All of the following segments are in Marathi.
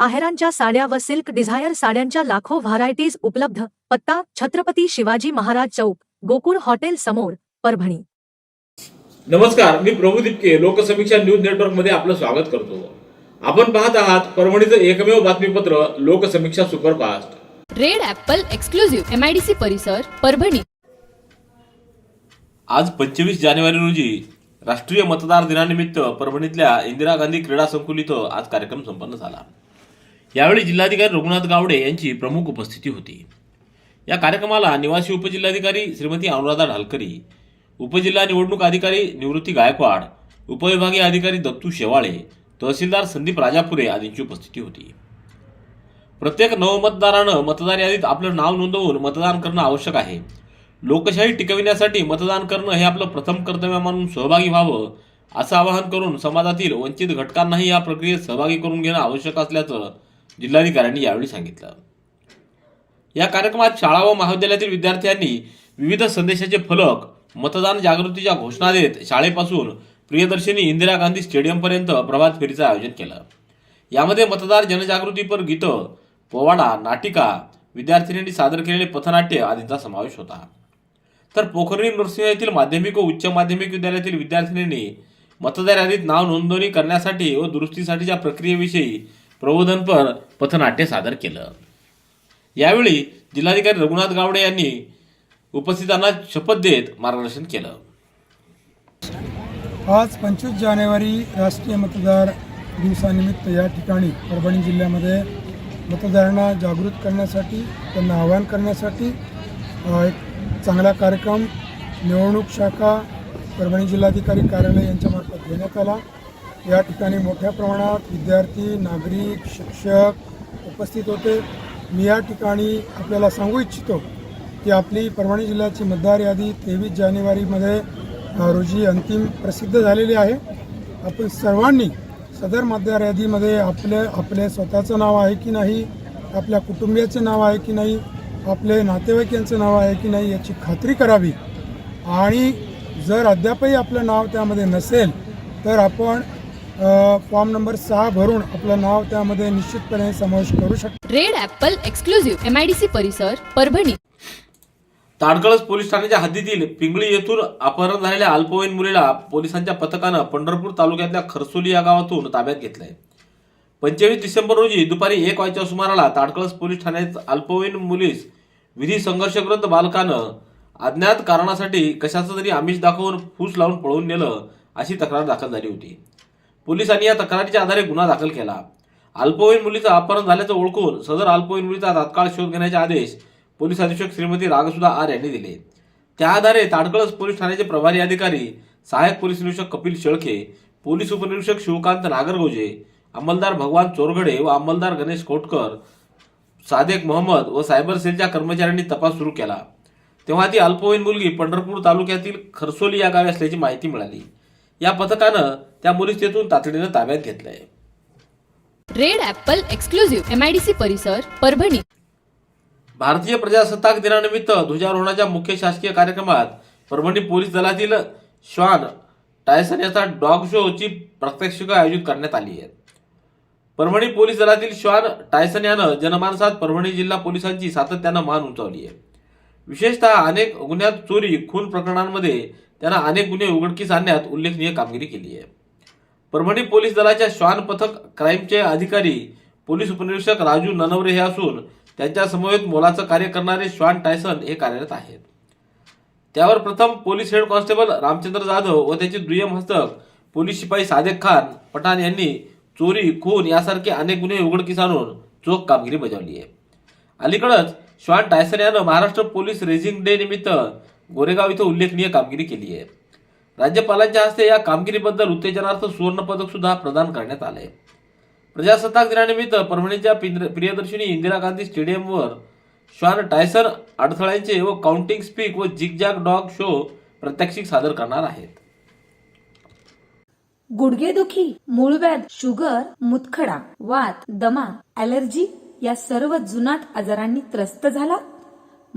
आहेरांच्या साड्या व सिल्क डिझायर साड्यांच्या लाखो व्हरायटीज उपलब्ध. पत्ता छत्रपती शिवाजी महाराज चौक गोकुळ हॉटेल समोर परभणी. नमस्कार मी प्रभू दिपके लोकसमीक्षा न्यूज नेटवर्कमध्ये आपलं स्वागत करतो. आपण पाहत आहात परभणीचं एकमेव बातमीपत्र Lokasamiksha superfast. Red apple exclusive MIDC परिसर परभणी. आज पंचवीस जानेवारी रोजी राष्ट्रीय मतदार दिनानिमित्त परभणीतल्या इंदिरा गांधी क्रीडा संकुल इथं आज कार्यक्रम संपन्न झाला. यावेळी जिल्हाधिकारी रघुनाथ गावडे यांची प्रमुख उपस्थिती होती. या कार्यक्रमाला निवासी उपजिल्हाधिकारी श्रीमती अनुराधा ढालकरी उपजिल्हा निवडणूक अधिकारी निवृत्ती गायकवाड उपविभागीय अधिकारी दत्तू शेवाळे तहसीलदार संदीप राजापुरे आदींची उपस्थिती होती. प्रत्येक नवमतदारानं मतदार यादीत आपलं नाव नोंदवून मतदान करणं आवश्यक आहे. लोकशाही टिकविण्यासाठी मतदान करणं हे आपलं प्रथम कर्तव्य मानून सहभागी व्हावं असं आवाहन करून समाजातील वंचित घटकांनाही या प्रक्रियेत सहभागी करून घेणं आवश्यक असल्याचं जिल्हाधिकाऱ्यांनी यावेळी सांगितलं. या कार्यक्रमात शाळा व महाविद्यालयातील विद्यार्थ्यांनी विविध संदेशाचे फलक मतदान जागृतीच्या घोषणा देत शाळेपासून प्रियदर्शनी इंदिरा गांधी स्टेडियमपर्यंत प्रभात फेरीचं आयोजन केलं. यामध्ये मतदार जनजागृतीपर गीतं पोवाडा नाटिका विद्यार्थिनींनी सादर केलेले पथनाट्य आदींचा समावेश होता. तर पोखरणी नृसिंह येथील माध्यमिक व उच्च माध्यमिक विद्यालयातील विद्यार्थिनींनी मतदार यादीत नाव नोंदणी करण्यासाठी व दुरुस्तीसाठीच्या प्रक्रियेविषयी प्रबोधनपर पथनाट्य सादर केलं. यावेळी जिल्हाधिकारी रघुनाथ गावडे यांनी उपस्थितांना शपथ देत मार्गदर्शन केलं. आज पंचवीस जानेवारी राष्ट्रीय मतदार दिवसानिमित्त या ठिकाणी परभणी जिल्ह्यामध्ये मतदारांना जागृत करण्यासाठी त्यांना आवाहन करण्यासाठी एक चांगला कार्यक्रम निवडणूक शाखा परभणी जिल्हाधिकारी कार्यालय यांच्यामार्फत घेण्यात आला. या ठिकाणी मोठ्या प्रमाणात विद्यार्थी नागरिक शिक्षक उपस्थित होते. मी या ठिकाणी आपल्याला सांगू इच्छितो की आपली परभणी जिल्ह्याची मतदार यादी तेवीस जानेवारीमध्ये रोजी अंतिम प्रसिद्ध झालेली आहे. आपण सर्वांनी सदर मतदार यादीमध्ये आपले आपले स्वतःचं नाव आहे की नाही आपल्या कुटुंबियाचं नाव आहे की नाही आपले नातेवाईकांचं नाव आहे की नाही याची खात्री करावी. आणि जर अद्यापही आपलं नाव त्यामध्ये नसेल तर आपण फॉर्म नंबर सहा भरून आपलं नाव त्यामध्ये निश्चितपणे समावेश करू शकतो. रेड ॲपल एक्सक्लुझिव्ह एमआयडीसी परिसर परभणी. ताडकळस पोलीस ठाण्याच्या हद्दीतील पिंगळी येथून अपहरण झालेल्या अल्पवयीन मुलीला पोलिसांच्या पथकानं पंढरपूर तालुक्यातल्या खरसोली या गावातून ताब्यात घेतलंय. पंचवीस डिसेंबर रोजी दुपारी एक वाजच्या सुमाराला ताडकळस पोलीस ठाण्यात अल्पवयीन मुलीस विधी संघर्षग्रस्त बालकानं अज्ञात कारणासाठी कशाचं तरी आमिष दाखवून फूस लावून पळवून नेलं अशी तक्रार दाखल झाली होती. पोलिसांनी या तक्रारीच्या आधारे गुन्हा दाखल केला. अल्पवयीन मुलीचं अपहरण झाल्याचं ओळखून सदर अल्पवयीन मुलीचा तात्काळ शोध घेण्याचे आदेश पोलीस अधीक्षक श्रीमती रागसुधा आर यांनी दिले. त्या आधारे ताडकळस पोलीस ठाण्याचे प्रभारी अधिकारी सहाय्यक पोलीस निरीक्षक कपिल शेळके पोलीस उपनिरीक्षक शिवकांत नागरगोजे अंमलदार भगवान चोरघडे व अंमलदार गणेश कोटकर सादेक मोहम्मद व सायबर सेलच्या कर्मचाऱ्यांनी तपास सुरू केला. तेव्हा ती अल्पवयीन मुलगी पंढरपूर तालुक्यातील खरसोली या गावी असल्याची माहिती मिळाली. या पथकानं त्या मुलीस तेथून तातडीनं ताब्यात घेतलंय. रेड ॲपल एक्सक्लुझिव्ह एमआयडीसी परिसर परभणी. भारतीय प्रजासत्ताक दिनानिमित्त ध्वजारोहणाच्या मुख्य शासकीय कार्यक्रमात परभणी पोलीस दलातील श्वान टायसन याचा डॉग शोची प्रात्यक्षिकं आयोजित करण्यात आली आहेत. परभणी पोलीस दलातील श्वान टायसन यानं जनमानसात परभणी जिल्हा पोलिसांची सातत्यानं मान उंचावली आहे. विशेषतः अनेक गुन्ह्यात चोरी खून प्रकरणांमध्ये त्यांना अनेक गुन्हे उघडकीस आणण्यात उल्लेखनीय कामगिरी केली आहे. परभणी पोलीस दलाच्या श्वान पथक क्राईमचे अधिकारी पोलीस उपनिरीक्षक राजू ननवरे हे असून त्यांच्या समवेत मोलाचं कार्य करणारे श्वान टायसन हे कार्यरत आहेत. त्यावर प्रथम police head constable Ramchandra Jadhav व त्याचे दुय्यम हस्तक पोलीस शिपाई सादेक खान पठाण यांनी चोरी खून यासारखे अनेक गुन्हे उघडकीस आणून चोख कामगिरी बजावली आहे. अलीकडंच श्वान टायसन यानं महाराष्ट्र पोलीस रेझिंग डे निमित्त गोरेगाव इथं उल्लेखनीय कामगिरी केली आहे. राज्यपालांच्या हस्ते या कामगिरीबद्दल उत्तेजनार्थ सुवर्णपदक सुद्धा प्रदान करण्यात आले प्रजासत्ताक दिनानिमित्त परभणीच्या प्रियदर्शिनी इंदिरा गांधी स्टेडियमवर श्वान टायसन अडथळ्यांचे व काउंटिंग स्पीक व जिगजॅग डॉग शो प्रात्यक्षिक सादर करणार आहेत. गुडघेदुखी मूळव्याध शुगर मुतखडा वात दमा ॲलर्जी या सर्व जुनाट आजारांनी त्रस्त झाला?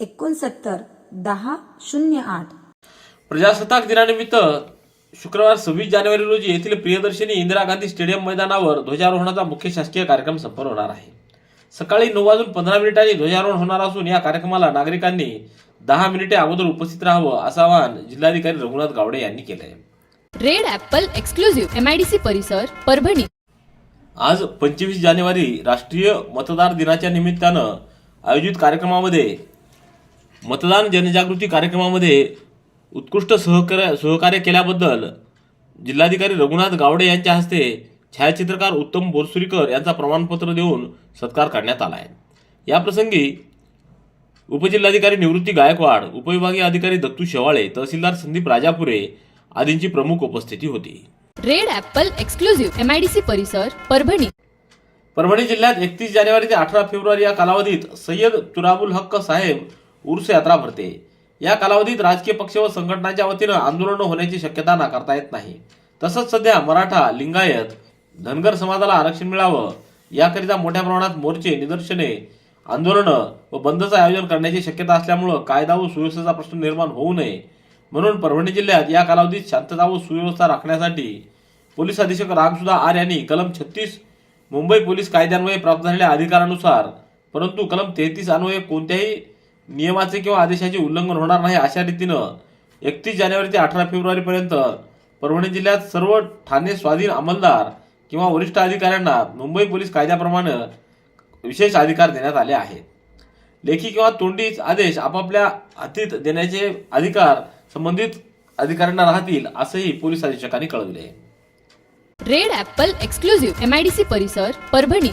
एकोणसत्तर दहा शून्य आठ. प्रजासत्ताक दिनानिमित्त शुक्रवार सव्वीस जानेवारी रोजी येथील प्रियदर्शनी इंदिरा गांधी स्टेडियम मैदानावर ध्वजारोहणाचा मुख्य शासकीय कार्यक्रम संपन्न होणार आहे. सकाळी नऊ वाजून पंधरा मिनिटांनी ध्वजारोहण होणार असून या कार्यक्रमाला नागरिकांनी दहा मिनिटे अगोदर उपस्थित राहावं असं आवाहन जिल्हाधिकारी रघुनाथ गावडे यांनी केलं आहे रेड ॲपल एक्सक्लुझिव्ह एमआयडीसी परिसर परभणी. आज पंचवीस जानेवारी राष्ट्रीय मतदार दिनाच्या निमित्तानं आयोजित कार्यक्रमामध्ये मतदान जनजागृती कार्यक्रमामध्ये उत्कृष्ट सहकार्य सहकार्य केल्याबद्दल जिल्हाधिकारी रघुनाथ गावडे यांच्या हस्ते छायाचित्रकार उत्तम बोरसुरीकर यांचा प्रमाणपत्र देऊन सत्कार करण्यात आला आहे. याप्रसंगी उपजिल्हाधिकारी निवृत्ती गायकवाड उपविभागीय अधिकारी दत्तू शेवाळे तहसीलदार संदीप राजापुरे आदींची प्रमुख उपस्थिती होती. रेड ॲपल एक्सक्लुझिव्ह एमआयडीसी परिसर परभणी. परभणी जिल्ह्यात एकतीस जानेवारी ते अठरा फेब्रुवारी या कालावधीत सय्यद तुराबुल हक्क साहेब उर्स यात्रा भरते. या कालावधीत राजकीय पक्ष व संघटनांच्या वतीनं आंदोलनं होण्याची शक्यता नाकारता येत नाही. तसंच सध्या मराठा लिंगायत धनगर समाजाला आरक्षण मिळावं याकरिता मोठ्या प्रमाणात मोर्चे निदर्शने आंदोलनं व बंदचं आयोजन करण्याची शक्यता असल्यामुळं कायदा व सुव्यवस्थेचा प्रश्न निर्माण होऊ नये. म्हणून परभणी जिल्ह्यात या कालावधीत शांतता व सुव्यवस्था राखण्यासाठी पोलीस अधीक्षक रामसुधा आर यांनी कलम छत्तीस मुंबई पोलीस कायद्यान्वये प्राप्त झालेल्या अधिकारानुसार परंतु कलम तेहतीस अन्वये कोणत्याही नियमाचे किंवा आदेशाचे उल्लंघन होणार नाही अशा रीतीनं एकतीस जानेवारी ते अठरा फेब्रुवारीपर्यंत परभणी जिल्ह्यात सर्व ठाणे स्वाधीन अंमलदार किंवा वरिष्ठ अधिकाऱ्यांना मुंबई पोलीस कायद्याप्रमाणे विशेष अधिकार देण्यात आले आहेत. लेखी किंवा तोंडी आदेश आपापल्या हातीत देण्याचे अधिकार संबंधित अधिकाऱ्यांना राहतील असंही पोलीस अधीक्षकांनी कळवले. रेड ऍपल एक्सक्लुझिव्ह एमआयडीसी परिसर परभणी.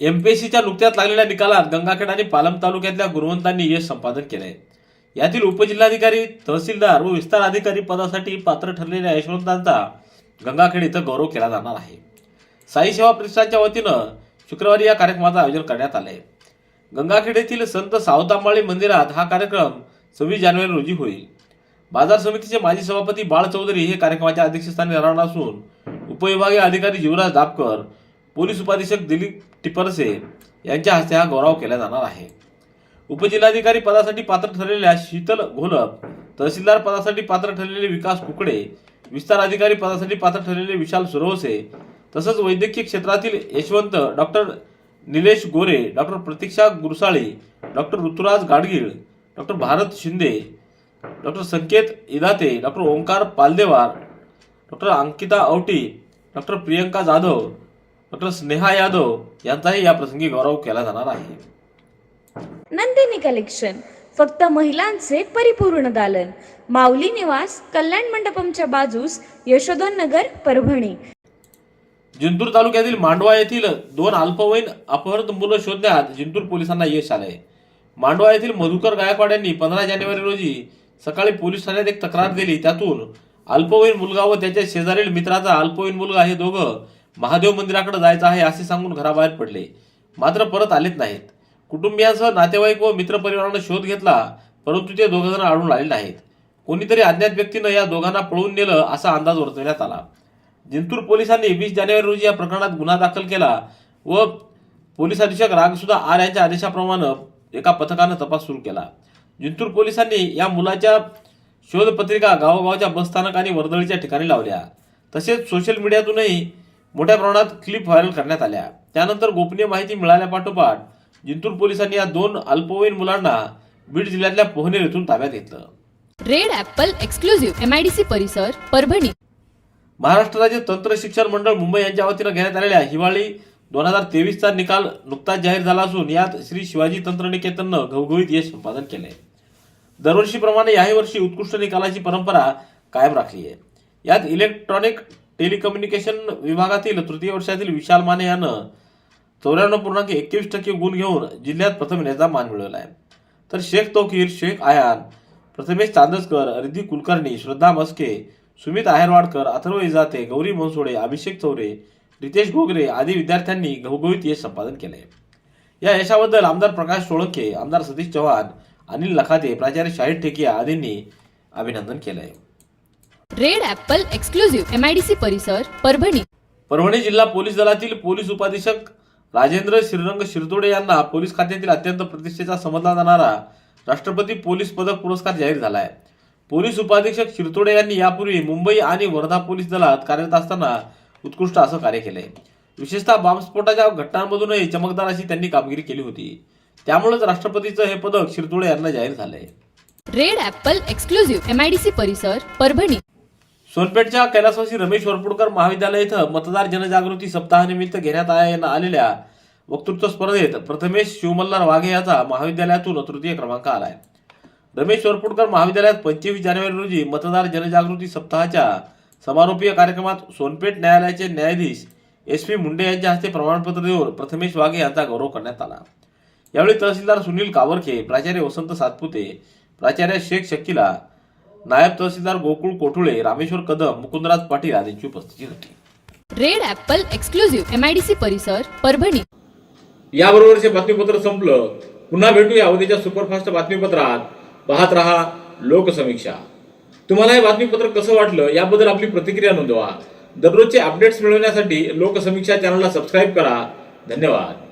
एमपीएससीच्या नुकत्याच लागलेल्या निकालात गंगाखेड आणि पालम तालुक्यातल्या गुणवंतांनी यश संपादन केलंय. यातील उपजिल्हाधिकारी तहसीलदार व विस्तार अधिकारी पदासाठी पात्र ठरलेल्या यशवंतांचा गंगाखेड इथं गौरव केला जाणार आहे. साई सेवा प्रतिष्ठानच्या वतीनं शुक्रवारी या कार्यक्रमाचं आयोजन करण्यात आलंय. गंगाखेड येथील संत सावतांबाळी मंदिरात हा कार्यक्रम सव्वीस जानेवारी रोजी होईल. बाजार समितीचे माजी सभापती बाळ चौधरी हे कार्यक्रमाच्या अध्यक्षस्थानी राहणार असून उपविभागीय अधिकारी जीवराज दापकर पोलीस उपाधीक्षक दिलीप टिपरसे यांच्या हस्ते हा गौरव केला जाणार आहे. उपजिल्हाधिकारी पदासाठी पात्र ठरलेल्या शीतल घोलप तहसीलदार पदासाठी पात्र ठरलेले विकास कुकडे विस्तार अधिकारी पदासाठी पात्र ठरलेले विशाल सुरवसे तसंच वैद्यकीय क्षेत्रातील Yashwant doctor Nilesh Gore doctor Pratiksha Gursale doctor Rituraj Gadgil doctor Bharat Shinde doctor Sanket Idate doctor Omkar Paldewar doctor Ankita Auti doctor Priyanka Jadhav doctor Sneha Yadav यांचाही या प्रसंगी गौरव केला जाणार आहे. नंदिनी कलेक्शन फक्त महिलांचे परिपूर्ण दालन. माऊली निवास कल्याण मंडपमच्या बाजूस यशोधन नगर परभणी. जिंतूर तालुक्यातील मांडवा येथील दोन अल्पवयीन अपहृत मुलं शोधण्यात जिंतूर पोलिसांना यश आलंय. मांडवा येथील मधुकर गायकवाड यांनी पंधरा जानेवारी रोजी सकाळी पोलीस ठाण्यात एक तक्रार दिली. त्यातून अल्पवयीन मुलगा व त्याच्या शेजारील मित्राचा अल्पवयीन मुलगा हे दोघं महादेव मंदिराकडे जायचं आहे असे सांगून घराबाहेर पडले. मात्र परत आलेत नाहीत. कुटुंबियांसह नातेवाईक व मित्रपरिवारानं शोध घेतला परंतु ते दोघंजण आढळून आले नाहीत. कोणीतरी अज्ञात व्यक्तीनं या दोघांना पळवून नेलं असा अंदाज वर्तवण्यात आला. जिंतूर पोलिसांनी वीस जानेवारी रोजी या प्रकरणात गुन्हा दाखल केला व पोलीस अधीक्षक रागसुद्धा आर यांच्या आदेशाप्रमाणे एका पथकानं तपास सुरू केला. जिंतूर पोलिसांनी या मुलाच्या शोधपत्रिका गावोगावच्या बसस्थानक आणि वर्दळीच्या ठिकाणी लावल्या. तसेच सोशल मीडियातूनही मोठ्या प्रमाणात क्लिप व्हायरल करण्यात आल्या. त्यानंतर गोपनीय माहिती मिळाल्यापाठोपाठ जिंतूर पोलिसांनी या दोन अल्पवयीन मुलांना बीड जिल्ह्यातल्या पोहनेर येथून ताब्यात घेतलं. रेड ॲपल एक्सक्लुझिव्ह एमआयडीसी परिसर परभणी. महाराष्ट्र राज्य तंत्र शिक्षण मंडळ मुंबई यांच्या वतीनं घेण्यात आलेल्या हिवाळी दोन हजार तेवीसचा निकाल नुकताच जाहीर झाला असून यात श्री शिवाजी तंत्रनिकेतननं घवघवीत यश संपादन केलंय. दरवर्षीप्रमाणे याही वर्षी उत्कृष्ट निकालाची परंपरा कायम राखली आहे. यात इलेक्ट्रॉनिक टेलिकम्युनिकेशन विभागातील तृतीय वर्षातील विशाल माने यानं चौऱ्याण्णव पूर्णांक एकवीस टक्के गुण घेऊन जिल्ह्यात प्रथम येण्याचा मान मिळवला आहे. तर शेख तोकीर शेख आयान प्रथमेश चांदसकर रिद्धी कुलकर्णी श्रद्धा मस्के सुमित आहेरवाडकर अथर्व इजाते गौरी मनसोडे अभिषेक चौरे रितेश घोगरे आदी विद्यार्थ्यांनी घवघवीत यश संपादन केले या यशाबद्दल आमदार प्रकाश सोळंके आमदार सतीश चव्हाण अनिल लखाते प्राचार्य शाहिद ठेकिया आदींनी अभिनंदन केलं आहे. रेड ॲपल एक्सक्लुझिव्ह एमआयडीसी परिसर परभणी. परभणी जिल्हा पोलीस दलातील पोलीस उपाधीक्षक राजेंद्र श्रीरंग शिरदोडे यांना पोलीस खात्यातील अत्यंत प्रतिष्ठेचा समजला जाणारा राष्ट्रपती पोलीस पदक पुरस्कार जाहीर झाला आहे पोलीस उपाधीक्षक शिरतोडे यांनी यापूर्वी मुंबई आणि वर्धा पोलीस दलात कार्यरत असताना उत्कृष्ट असं कार्य केलंय. विशेषतः बॉम्बस्फोटाच्या घटनांमधूनही चमकदार अशी त्यांनी कामगिरी केली होती. त्यामुळेच राष्ट्रपतीचं हे पदक शिरतोडे यांना जाहीर झालंय. रेड ॲपल एक्सक्लुझिव्ह एमआयडीसी परिसर परभणी. सोनपेठच्या कैलासवासी रमेश वरपुडकर महाविद्यालय इथं मतदार जनजागृती सप्ताहानिमित्त घेण्यात आलेल्या वक्तृत्व स्पर्धेत प्रथमेश शिवमल्हार वाघे याचा महाविद्यालयातून तृतीय क्रमांक आलाय. रमेश वरपुडकर महाविद्यालयात पंचवीस जानेवारी रोजी मतदार जनजागृती सप्ताहाच्या समारोपीय कार्यक्रमात सोनपेठ न्यायालयाचे न्यायाधीश एस पी मुंडे यांच्या हस्ते प्रमाणपत्र देऊन प्रथमेश वाघे यांचा गौरव करण्यात आला. यावेळी तहसीलदार सुनील कावरखे प्राचार्य वसंत सातपुते प्राचार्य शेख शक्कीला नायब तहसीलदार गोकुळ कोठुळे रामेश्वर कदम मुकुंदराज पाटील आदींची उपस्थिती होती. रेड ॲपल एक्सक्लुझिव्ह एमआयडीसी परिसर परभणी. याबरोबरचे बातमीपत्र संपलं पुन्हा भेटूया उद्याच्या सुपरफास्ट बातमीपत्रात. पाहत रहा लोकसमीक्षा. तुम्हाला हे बातमीपत्र कसं वाटलं याबद्दल आपली प्रतिक्रिया नोंदवा. दररोजचे अपडेट्स मिळवण्यासाठी लोकसमीक्षा चॅनलला सबस्क्राईब करा. धन्यवाद.